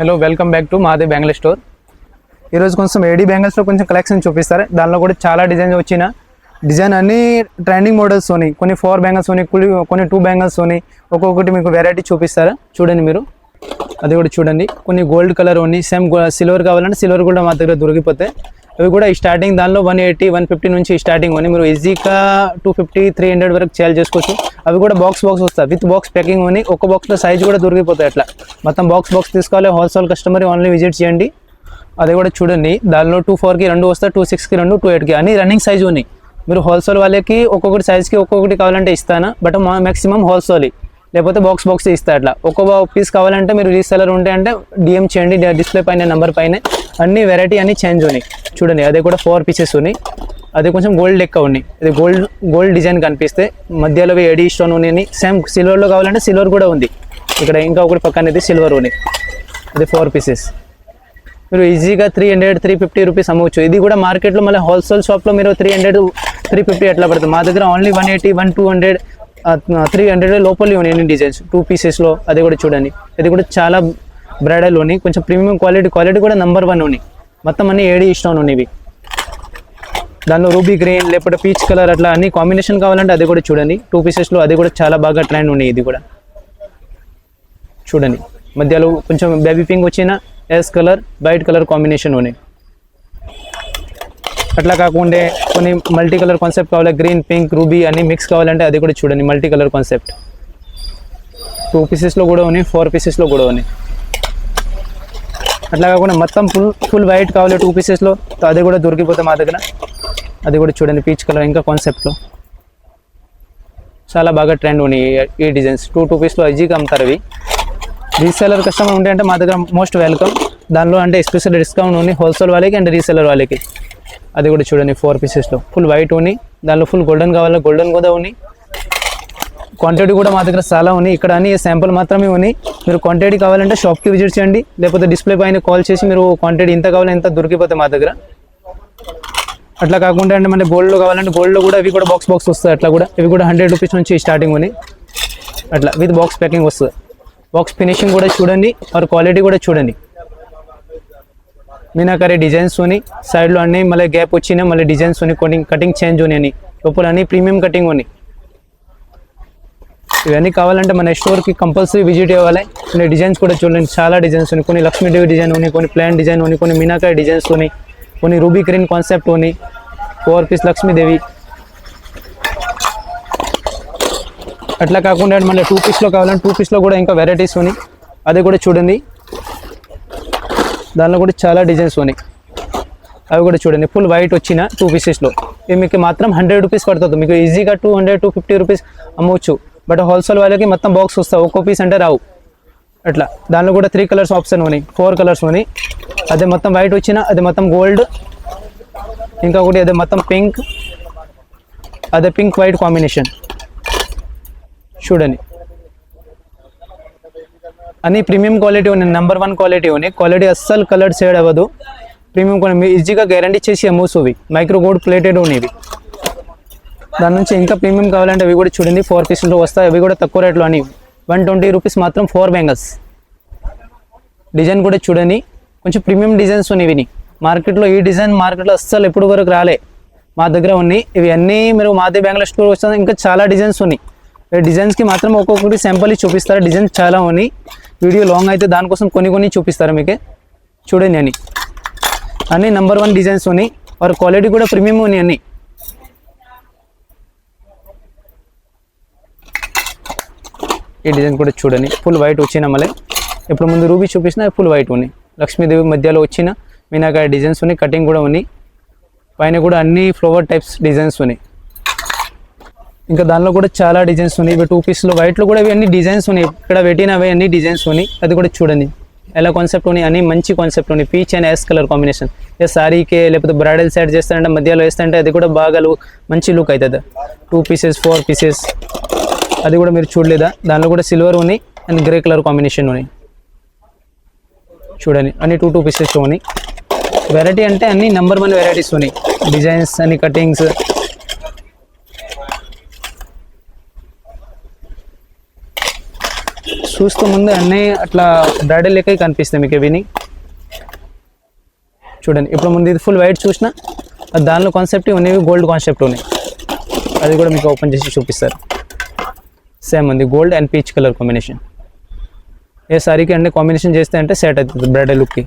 Hello welcome back to Maade bangle store ఈరోజు కొంచెం ఏడీ బ్యాంగిల్స్లో కొంచెం కలెక్షన్ చూపిస్తారు. దానిలో కూడా చాలా డిజైన్స్ వచ్చిన. డిజైన్ అన్ని ట్రెండింగ్ మోడల్స్ ఉన్నాయి కొన్ని ఫోర్ బ్యాంగిల్స్ ఉన్నాయి కొన్ని- కొన్ని టూ బ్యాంగిల్స్ ఉన్నాయి ఒక్కొక్కటి మీకు వెరైటీ చూపిస్తారు? చూడండి మీరు. అది కూడా చూడండి. కొన్ని గోల్డ్ కలర్ ఉన్నాయి సేమ్ సిల్వర్ కావాలంటే సిల్వర్ కూడా మా దగ్గర దొరికిపోతాయి. అవి కూడా ఈ స్టార్టింగ్ దానిలో వన్ ఎయిటీ వన్ ఫిఫ్టీ నుంచి స్టార్టింగ్ ఉన్నాయి మీరు ఈజీగా టూ ఫిఫ్టీ త్రీ హండ్రెడ్ వరకు సేల్ చేసుకోవచ్చు. అవి కూడా బాక్స్ బాక్స్ వస్తాయి. విత్ బాక్స్ ప్యాకింగ్ అని ఒక బాక్స్లో సైజ్ కూడా దొరికిపోతాయి అట్లా. మొత్తం బాక్స్ బాక్స్ తీసుకోవాలి. హోల్సేల్ కస్టమర్ ఓన్లీ విజిట్ చేయండి. అది కూడా చూడండి. దానిలో టూ ఫోర్కి రెండు వస్తాయి టూ సిక్స్కి రెండు టూ ఎయిట్కి అన్ని రన్నింగ్ సైజ్ ఉన్నాయి మీరు హోల్సేల్ వాళ్ళకి ఒక్కొక్కటి సైజ్కి ఒక్కొక్కటి కావాలంటే ఇస్తాను? బట్ మ్యాక్సిమం హోల్సేల్ లేకపోతే బాక్స్ బాక్స్ ఇస్తా అట్లా. ఒక్కొక్క పీస్ కావాలంటే మీరు రీసెలర్ ఉంటే అంటే డిఎం చేయండి. డిస్ప్లే పైన నెంబర్ పైన. అన్ని వెరైటీ అన్ని చేంజ్ ఉన్నాయి. చూడండి అది కూడా ఫోర్ పీసెస్ ఉన్నాయి. అది కొంచెం గోల్డ్ లెక్క ఉన్నాయి. ఇది గోల్డ్ గోల్డ్ డిజైన్ కనిపిస్తే మధ్యలో ఎడి స్టోన్ ఉన్నాయి సేమ్ సిల్వర్లో కావాలంటే సిల్వర్ కూడా ఉంది. ఇక్కడ ఇంకా ఒకటి పక్కన ఇది సిల్వర్ ఉన్నాయి. అది ఫోర్ పీసెస్ మీరు ఈజీగా three hundred three fifty rupees అమ్మవచ్చు. ఇది కూడా మార్కెట్లో మళ్ళీ హోల్సేల్ షాప్లో మీరు త్రీ హండ్రెడ్ త్రీ ఫిఫ్టీ ఎట్లా పడుతుంది? మా దగ్గర only one eighty one two hundred three hundred లోపలి ఉన్నాయి ఎన్ని డిజైన్స్ టూ పీసెస్లో అది కూడా చూడండి. ఇది కూడా చాలా బ్రైడల్ ఉన్నాయి కొంచెం ప్రీమియం క్వాలిటీ క్వాలిటీ కూడా నెంబర్ వన్ ఉన్నాయి మొత్తం అన్ని ఏడి ఇష్టం ఉన్నాయి దానిలో రూబీ గ్రీన్ లేకపోతే పీచ్ కలర్ అట్లా అన్ని కాంబినేషన్ కావాలంటే అది కూడా చూడండి. టూ పీసెస్లో అది కూడా చాలా బాగా ట్రెండ్ ఉన్నాయి ఇది కూడా. చూడండి. మధ్యలో కొంచెం బేబీ పింక్ వచ్చిన ఎస్ కలర్ వైట్ కలర్ కాంబినేషన్ ఉన్నాయి అట్లా కాకుండా కొన్ని మల్టీ కలర్ కాన్సెప్ట్ కావాలి. గ్రీన్ పింక్ రూబీ అన్ని మిక్స్ కావాలంటే అది కూడా చూడండి. Multi colour concept. టూ పీసెస్లో కూడా ఉన్నాయి ఫోర్ పీసెస్లో కూడా ఉన్నాయి అట్లా కాకుండా మొత్తం ఫుల్ ఫుల్ వైట్ కావాలి టూ పీసెస్లో అది కూడా దొరికిపోతే మా దగ్గర. అది కూడా చూడండి పీచ్ కలర్ ఇంకా కాన్సెప్ట్లో చాలా బాగా ట్రెండ్ ఉన్నాయి ఈ- డిజైన్స్ టూ టూ పీస్లో ఈజీగా అమ్ముతారు అవి. రీసెలర్ కస్టమర్ ఉంటే అంటే మా దగ్గర మోస్ట్ వెల్కమ్ దానిలో అంటే స్పెషల్ డిస్కౌంట్ ఉంది హోల్సేల్ వాళ్ళకి అండ్ రీసెలర్ వాళ్ళకి. అది కూడా చూడండి ఫోర్ పీసెస్లో ఫుల్ వైట్ ఉన్నాయి. దానిలో ఫుల్ గోల్డెన్ కావాలి? గోల్డెన్ కూడా ఉన్నాయి. క్వాంటిటీ కూడా మా దగ్గర చాలా ఉన్నాయి. ఇక్కడ అన్ని శాంపుల్ మాత్రమే ఉన్నాయి. మీరు క్వాంటిటీ కావాలంటే షాప్కి విజిట్ చేయండి. లేకపోతే డిస్ప్లే పైన కాల్ చేసి మీరు క్వాంటిటీ ఇంత కావాలి ఇంత దొరికిపోతే మా దగ్గర. అట్లా కాకుండా అంటే మన గోల్డ్లో కావాలంటే గోల్డ్లో కూడా ఇవి కూడా బాక్స్ బాక్స్ వస్తాయి. అట్లా కూడా ఇవి కూడా హండ్రెడ్ రూపీస్ నుంచి స్టార్టింగ్ ఉన్నాయి. అట్లా విత్ బాక్స్ ప్యాకింగ్ వస్తుంది. బాక్స్ ఫినిషింగ్ కూడా చూడండి ఆర్ క్వాలిటీ కూడా చూడండి. మీనాకరే డిజైన్స్ ఉన్నాయి. సైడ్లో అన్నీ మళ్ళీ గ్యాప్ వచ్చినాయి మళ్ళీ డిజైన్స్ ఉన్నాయి. కొన్ని కటింగ్ చేంజ్ ఉన్నాయి లోపల అన్నీ ప్రీమియం కటింగ్ ఉన్నాయి. ఇవన్నీ కావాలంటే మన స్టోర్కి కంపల్సరీ విజిట్ అవ్వాలి కొన్ని డిజైన్స్ కూడా చూడండి. చాలా డిజైన్స్ ఉన్నాయి. కొన్ని లక్ష్మీదేవి డిజైన్ ఉన్నాయి. కొన్ని ప్లాన్ డిజైన్ ఉన్నాయి. కొన్ని మీనాకాయ డిజైన్స్ ఉన్నాయి. కొన్ని రూబీ గ్రీన్ కాన్సెప్ట్ ఉన్నాయి. ఫోర్ పీస్ లక్ష్మీదేవి అట్లా కాకుండా మళ్ళీ టూ పీస్లో కావాలంటే టూ పీస్లో కూడా ఇంకా వెరైటీస్ ఉన్నాయి. అది కూడా చూడండి. దానిలో కూడా చాలా డిజైన్స్ ఉన్నాయి. అవి కూడా చూడండి. ఫుల్ వైట్ వచ్చిన టూ పీసెస్లో. ఇవి మీకు మాత్రం హండ్రెడ్ రూపీస్ పడుతుంది. మీకు ఈజీగా two hundred two fifty rupees అమ్మవచ్చు. బట్ హోల్సేల్ వాళ్ళకి మొత్తం బాక్స్ వస్తాయి. ఒక్కో పీస్ అంటే రావు. అట్లా. దానిలో కూడా త్రీ కలర్స్ ఆప్షన్ ఉన్నాయి. ఫోర్ కలర్స్ ఉన్నాయి. అదే మొత్తం వైట్ వచ్చిన అది మొత్తం గోల్డ్ ఇంకా ఒకటి అదే మొత్తం పింక్ అదే పింక్ వైట్ కాంబినేషన్ చూడండి. అన్ని ప్రీమియం క్వాలిటీ ఉన్నాయి. నెంబర్ వన్ క్వాలిటీ ఉన్నాయి. క్వాలిటీ అస్సలు కలర్ షేడ్ అవ్వదు ప్రీమియం ఈజీగా గ్యారంటీ చేసి అమ్మూసువి మైక్రో గోల్డ్ ప్లేటెడ్ ఉన్నాయి దాని నుంచి ఇంకా ప్రీమియం కావాలంటే అవి కూడా చూడండి. ఫోర్ పీసెస్లో వస్తాయి. అవి కూడా తక్కువ రేట్లో అని. వన్ ట్వంటీ రూపీస్ మాత్రం ఫోర్ బ్యాంగల్స్ డిజైన్ కూడా చూడండి. కొంచెం ప్రీమియం డిజైన్స్ ఉన్నాయి ఇవి. మార్కెట్లో ఈ డిజైన్ మార్కెట్లో అస్సలు ఎప్పుడు వరకు రాలే. మా దగ్గర ఉన్నాయి. ఇవి అన్నీ మీరు మాదే బ్యాంగ్లో స్టోర్ వస్తుంది ఇంకా చాలా డిజైన్స్ ఉన్నాయి. ఈ డిజైన్స్కి మాత్రం ఒక్కొక్కటి శాంపుల్ చూపిస్తారు. డిజైన్స్ చాలా ఉన్నాయి. వీడియో లాంగ్ అయితే దానికోసం కొన్ని కొన్ని చూపిస్తారు మీకు. చూడండి అని. అన్ని నెంబర్ వన్ డిజైన్స్ ఉన్నాయి. వారి క్వాలిటీ కూడా ప్రీమియం ఉన్నాయి అన్నీ. ఈ డిజైన్ కూడా చూడండి. ఫుల్ వైట్ వచ్చిన మళ్ళీ ఇప్పుడు ముందు రూబీ చూపించిన ఫుల్ వైట్ ఉన్నాయి లక్ష్మీదేవి మధ్యలో వచ్చిన మీనాకాయ డిజైన్స్ ఉన్నాయి కటింగ్ కూడా ఉన్నాయి పైన కూడా అన్ని ఫ్లవర్ టైప్స్ డిజైన్స్ ఉన్నాయి. ఇంకా దానిలో కూడా చాలా డిజైన్స్ ఉన్నాయి. ఇవి టూ పీస్లో వైట్లో కూడా ఇవి అన్ని డిజైన్స్ ఉన్నాయి. ఇక్కడ పెట్టినవి అన్ని డిజైన్స్ ఉన్నాయి. అది కూడా చూడండి. ఎలా కాన్సెప్ట్ ఉన్నాయి? అన్ని మంచి కాన్సెప్ట్ ఉన్నాయి. Peach and ash colour combination ఏ సారీకి లేకపోతే బ్రైడల్ సైడ్ చేస్తారంటే మధ్యలో వేస్తారంటే అది కూడా బాగా లుక్ మంచి లుక్ అవుతుంది. టూ పీసెస్ ఫోర్ పీసెస్ అది కూడా మీరు చూడలేదా? దానిలో కూడా సిల్వర్ ఉన్నాయి అండ్ గ్రే కలర్ కాంబినేషన్ ఉన్నాయి. చూడండి అన్ని టూ టూ పీసెస్ ఉన్నాయి. వెరైటీ అంటే అన్ని నెంబర్ వన్ వెరైటీస్ ఉన్నాయి. డిజైన్స్ అన్ని కటింగ్స్ చూస్తూ ముందు అన్నీ అట్లా బ్రైడల్ లెక్క కనిపిస్తాయి మీకు ఇవిని చూడండి ఇప్పుడు ముందు ఇది ఫుల్ వైట్ చూసిన దానిలో కాన్సెప్ట్ ఉన్నవి గోల్డ్ కాన్సెప్ట్ ఉన్నాయి. అది కూడా మీకు ఓపెన్ చేసి చూపిస్తారు. సేమ్ ఉంది. Gold and peach colour combination ఏ సారీకి అంటే కాంబినేషన్ చేస్తే అంటే సెట్ అవుతుంది బ్రైడల్ లుక్కి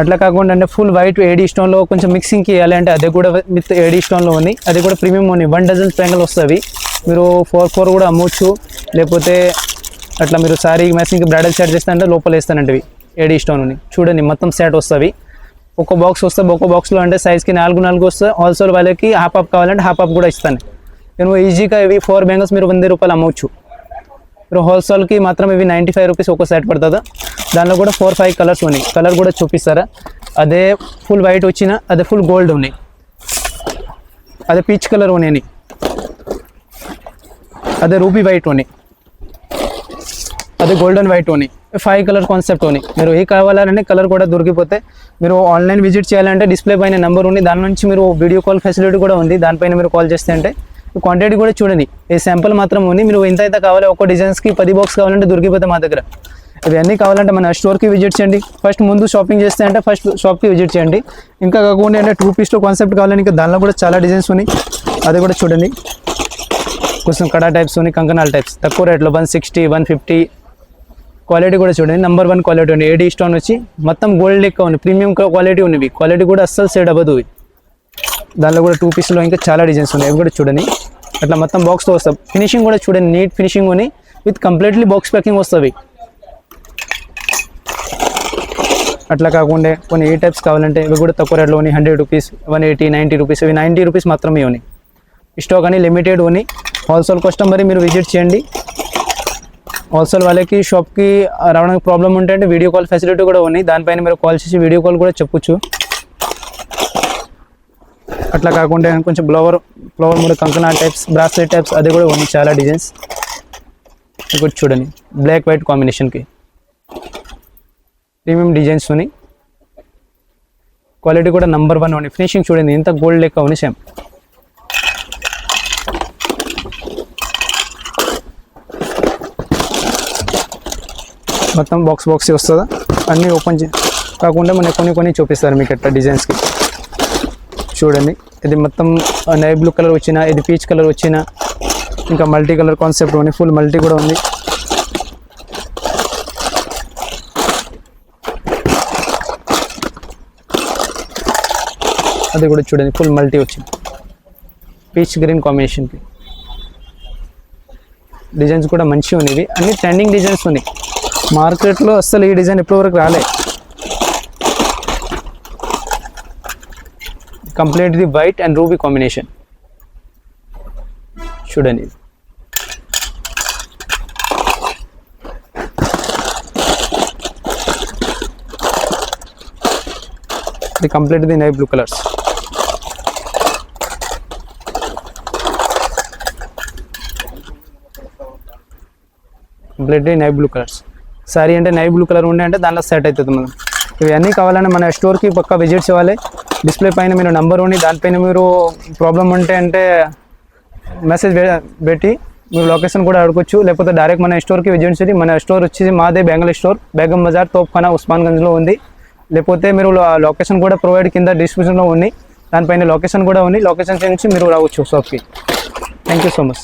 అట్లా కాకుండా అంటే ఫుల్ వైట్ ఏడీ స్టోన్లో కొంచెం మిక్సింగ్కి ఇవ్వాలి అంటే అది కూడా విత్ ఏడీ స్టోన్లో ఉంది. అది కూడా ప్రీమియం ఉంది. వన్ డజన్ స్పెంగల్ వస్తుంది. మీరు ఫోర్ ఫోర్ కూడా అమ్మవచ్చు లేకపోతే అట్లా మీరు సారీ మ్యాచింగ్కి బ్రైడల్ సెట్ చేస్తే అంటే లోపల వేస్తానంటే ఏడీ స్టోన్ ఉంది చూడండి మొత్తం సెట్ వస్తుంది. ఒక బాక్స్ వస్తే ఒక్కో బాక్స్లో అంటే సైజ్కి నాలుగు నాలుగు వస్తే ఆల్సో వాళ్ళకి హాఫ్ అప్ కావాలంటే హాఫ్ అప్ కూడా ఇస్తాను. నేను ఈజీగా ఇవి ఫోర్ బ్యాంగిల్స్ మీరు వంద రూపాయలు అమ్మవచ్చు మీరు హోల్సేల్కి మాత్రం ఇవి నైంటీ ఫైవ్ రూపీస్ ఒక సెట్ పడుతుందా? దానిలో కూడా ఫోర్ ఫైవ్ కలర్స్ ఉన్నాయి. కలర్ కూడా చూపిస్తారా? అదే ఫుల్ వైట్ వచ్చిన అదే ఫుల్ గోల్డ్ ఉన్నాయి. అదే పీచ్ కలర్ ఉన్నాయి అదే రూబీ వైట్ ఉన్నాయి. అదే గోల్డెన్ వైట్ ఉన్నాయి. ఫైవ్ కలర్ కాన్సెప్ట్ ఉన్నాయి. మీరు ఏ కావాలంటే కలర్ కూడా దొరికిపోతే మీరు ఆన్లైన్ విజిట్ చేయాలంటే డిస్ప్లే పైన నెంబర్ ఉంది. దాని నుంచి మీరు వీడియో కాల్ ఫెసిలిటీ కూడా ఉంది. దానిపైన మీరు కాల్ చేస్తే అంటే క్వాంటిటీ కూడా చూడండి. ఈ శాంపుల్ మాత్రం ఉంది. మీరు ఎంత అయితే కావాలి ఒక్క డిజైన్స్కి పది బాక్స్ కావాలంటే దొరికిపోతే మా దగ్గర. ఇవన్నీ కావాలంటే మన స్టోర్కి విజిట్ చేయండి. ఫస్ట్ ముందు షాపింగ్ చేస్తే అంటే ఫస్ట్ షాప్కి విజిట్ చేయండి. ఇంకా కాకుండా అంటే టూ పీస్లో కాన్సెప్ట్ కావాలని ఇంకా దానిలో కూడా చాలా డిజైన్స్ ఉన్నాయి. అది కూడా చూడండి. కొంచెం కడా టైప్స్ ఉన్నాయి కంకణాల టైప్స్ తక్కువ రేట్లో one sixty one fifty quality కూడా చూడండి. నెంబర్ వన్ క్వాలిటీ ఉంది. ఏడీ స్టోన్ వచ్చి మొత్తం గోల్డ్ లెక్క ఉంది. ప్రీమియం క్వాలిటీ ఉన్నవి. క్వాలిటీ కూడా అస్సలు సేడ్ అవ్వదు దానిలో కూడా టూ పీస్లో ఇంకా చాలా డిజైన్స్ ఉన్నాయి. అవి కూడా చూడండి. అట్లా మొత్తం బాక్స్తో వస్తాం ఫినిషింగ్ కూడా చూడండి నీట్ ఫినిషింగ్ అని. విత్ కంప్లీట్లీ బాక్స్ ప్యాకింగ్ వస్తుంది అట్లా కాకుండా కొన్ని ఏ టైప్స్ కావాలంటే ఇవి కూడా తక్కువ రేట్లో ఉన్నాయి. Hundred rupees one eighty ninety rupees ఇవి నైంటీ రూపీస్ మాత్రమే ఉన్నాయి. స్టాక్ అని లిమిటెడ్ ఉన్నాయి. హోల్సేల్ కస్టమర్ మీరు విజిట్ చేయండి. హోల్సేల్ వాళ్ళకి షాప్కి రావడానికి ప్రాబ్లం ఉంటే వీడియో కాల్ ఫెసిలిటీ కూడా ఉన్నాయి. దానిపైన మీరు కాల్ చేసి వీడియో కాల్ కూడా చెప్పొచ్చు. అట్లా కాకుండా కొంచెం బ్లవర్ ఫ్లవర్ మూడు కంకనా టైప్స్ బ్రాస్లెట్ టైప్స్ అది కూడా ఉంది చాలా డిజైన్స్ ఇక్కడ చూడండి బ్లాక్ వైట్ కాంబినేషన్కి ప్రీమియం డిజైన్స్ ఉన్నాయి. క్వాలిటీ కూడా నంబర్ వన్ ఉంది. ఫినిషింగ్ చూడండి ఇంత గోల్డ్ లెక్క ఉంది సేమ్ మొత్తం బాక్స్ బాక్స్ వస్తుందా? అన్నీ ఓపెన్ చే కాకుండా మనకి కొన్ని కొన్ని చూపిస్తారు మీకు ఎట్లా డిజైన్స్కి చూడండి. ఇది మొత్తం నై బ్లూ కలర్ వచ్చిన ఇది పీచ్ కలర్ వచ్చిన ఇంకా మల్టీ కలర్ కాన్సెప్ట్ ఉంది. ఫుల్ మల్టీ కూడా ఉంది. అది కూడా చూడండి ఫుల్ మల్టీ వచ్చింది. పీచ్ గ్రీన్ కాంబినేషన్కి డిజైన్స్ కూడా మంచిగా ఉన్నాయి. అన్ని ట్రెండింగ్ డిజైన్స్ ఉన్నాయి. మార్కెట్లో అస్సలు ఈ డిజైన్ ఇప్పటివరకు రాలేదు complete the white and ruby combination చూడండి. ఇది. they complete the navy blue colours completely navy blue colours sari అంటే నై బ్లూ కలర్ ఉండే అంటే దానిలో సెట్ అవుతుంది మనం. ఇవన్నీ కావాలంటే మన స్టోర్కి పక్కా విజిట్ చేయాలి. డిస్ప్లే పైన మీరు నెంబర్ ఉండి దానిపైన మీరు ప్రాబ్లం ఉంటే అంటే మెసేజ్ పెట్టి మీరు లొకేషన్ కూడా అడగొచ్చు. లేకపోతే డైరెక్ట్ మన స్టోర్కి విజిట్ చేసి మన స్టోర్ వచ్చేసి మాదే బెంగళ స్టోర్ బేగం బజార్ తోప్ఖానా ఉస్మాన్గంజ్లో ఉంది. లేకపోతే మీరు లొకేషన్ కూడా ప్రొవైడ్ కింద డిస్క్రిప్షన్లో ఉంది. దానిపైన లొకేషన్ కూడా ఉంది. లొకేషన్ నుంచి మీరు రావచ్చు షాప్కి థ్యాంక్ యూ సో మచ్